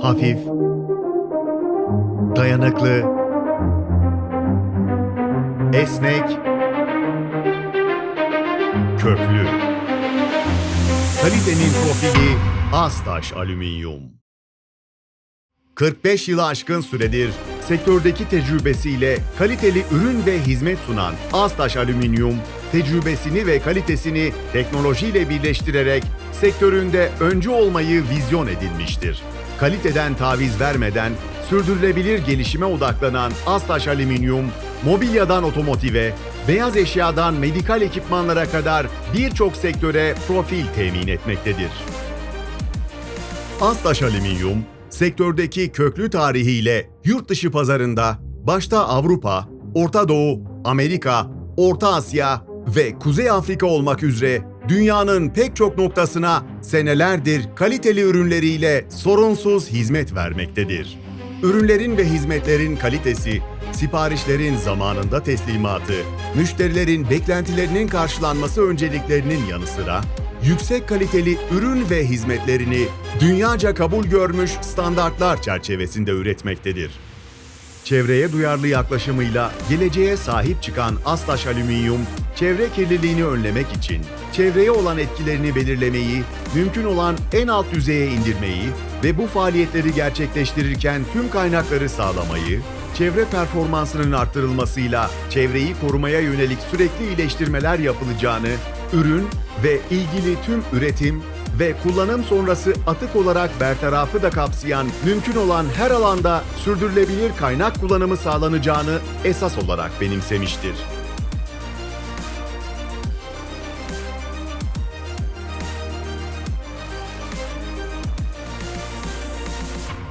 hafif, dayanıklı, esnek, köklü. Kalitenin profili Astaş Alüminyum. 45 yılı aşkın süredir sektördeki tecrübesiyle kaliteli ürün ve hizmet sunan Astaş Alüminyum, tecrübesini ve kalitesini teknolojiyle birleştirerek sektöründe öncü olmayı vizyon edinmiştir. Kaliteden taviz vermeden sürdürülebilir gelişime odaklanan Astaş Alüminyum, mobilyadan otomotive, beyaz eşyadan medikal ekipmanlara kadar birçok sektöre profil temin etmektedir. Astaş Alüminyum, sektördeki köklü tarihiyle yurt dışı pazarında başta Avrupa, Orta Doğu, Amerika, Orta Asya ve Kuzey Afrika olmak üzere dünyanın pek çok noktasına senelerdir kaliteli ürünleriyle sorunsuz hizmet vermektedir. Ürünlerin ve hizmetlerin kalitesi, siparişlerin zamanında teslimatı, müşterilerin beklentilerinin karşılanması önceliklerinin yanı sıra yüksek kaliteli ürün ve hizmetlerini dünyaca kabul görmüş standartlar çerçevesinde üretmektedir. Çevreye duyarlı yaklaşımıyla geleceğe sahip çıkan Astaş Alüminyum, çevre kirliliğini önlemek için çevreye olan etkilerini belirlemeyi, mümkün olan en alt düzeye indirmeyi ve bu faaliyetleri gerçekleştirirken tüm kaynakları sağlamayı, çevre performansının arttırılmasıyla çevreyi korumaya yönelik sürekli iyileştirmeler yapılacağını, ürün ve ilgili tüm üretim ve kullanım sonrası atık olarak bertarafı da kapsayan mümkün olan her alanda sürdürülebilir kaynak kullanımı sağlanacağını esas olarak benimsemiştir.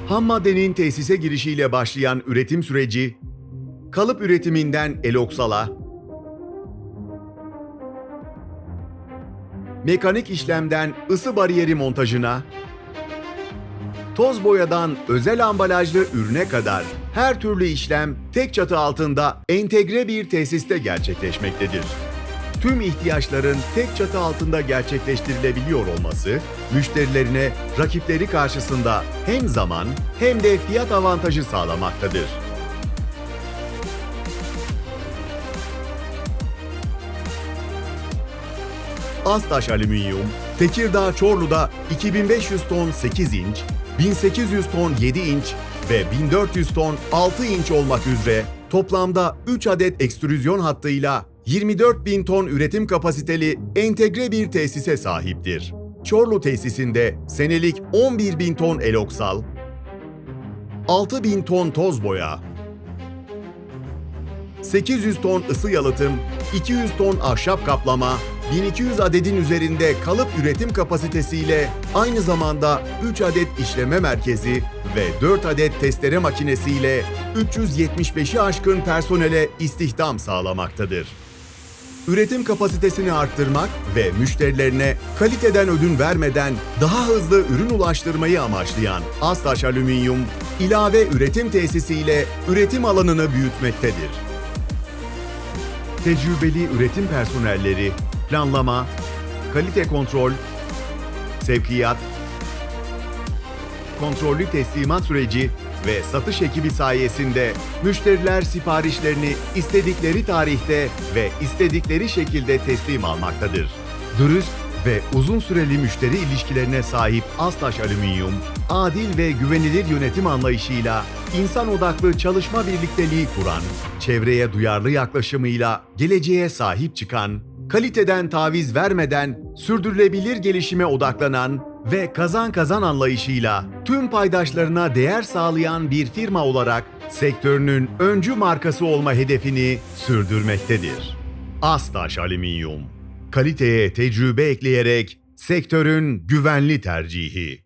Ham maddenin tesise girişiyle başlayan üretim süreci, kalıp üretiminden eloksala, mekanik işlemden ısı bariyeri montajına, toz boyadan özel ambalajlı ürüne kadar her türlü işlem tek çatı altında entegre bir tesiste gerçekleşmektedir. Tüm ihtiyaçların tek çatı altında gerçekleştirilebiliyor olması, müşterilerine rakipleri karşısında hem zaman hem de fiyat avantajı sağlamaktadır. Astaş Alüminyum, Tekirdağ Çorlu'da 2500 ton 8 inç, 1800 ton 7 inç ve 1400 ton 6 inç olmak üzere toplamda 3 adet ekstrüzyon hattıyla 24.000 ton üretim kapasiteli entegre bir tesise sahiptir. Çorlu tesisinde senelik 11.000 ton eloksal, 6.000 ton toz boya, 800 ton ısı yalıtım, 200 ton ahşap kaplama, 1200 adedin üzerinde kalıp üretim kapasitesiyle aynı zamanda 3 adet işleme merkezi ve 4 adet testere makinesiyle 375'i aşkın personele istihdam sağlamaktadır. Üretim kapasitesini arttırmak ve müşterilerine kaliteden ödün vermeden daha hızlı ürün ulaştırmayı amaçlayan Astaş Alüminyum, ilave üretim tesisiyle üretim alanını büyütmektedir. Tecrübeli üretim personelleri, planlama, kalite kontrol, sevkiyat, kontrollü teslimat süreci ve satış ekibi sayesinde müşteriler siparişlerini istedikleri tarihte ve istedikleri şekilde teslim almaktadır. Dürüst ve uzun süreli müşteri ilişkilerine sahip Astaş Alüminyum, adil ve güvenilir yönetim anlayışıyla insan odaklı çalışma birlikteliği kuran, çevreye duyarlı yaklaşımıyla geleceğe sahip çıkan, kaliteden taviz vermeden sürdürülebilir gelişime odaklanan ve kazan kazan anlayışıyla tüm paydaşlarına değer sağlayan bir firma olarak sektörünün öncü markası olma hedefini sürdürmektedir. Astaş Alüminyum, kaliteye tecrübe ekleyerek sektörün güvenli tercihi.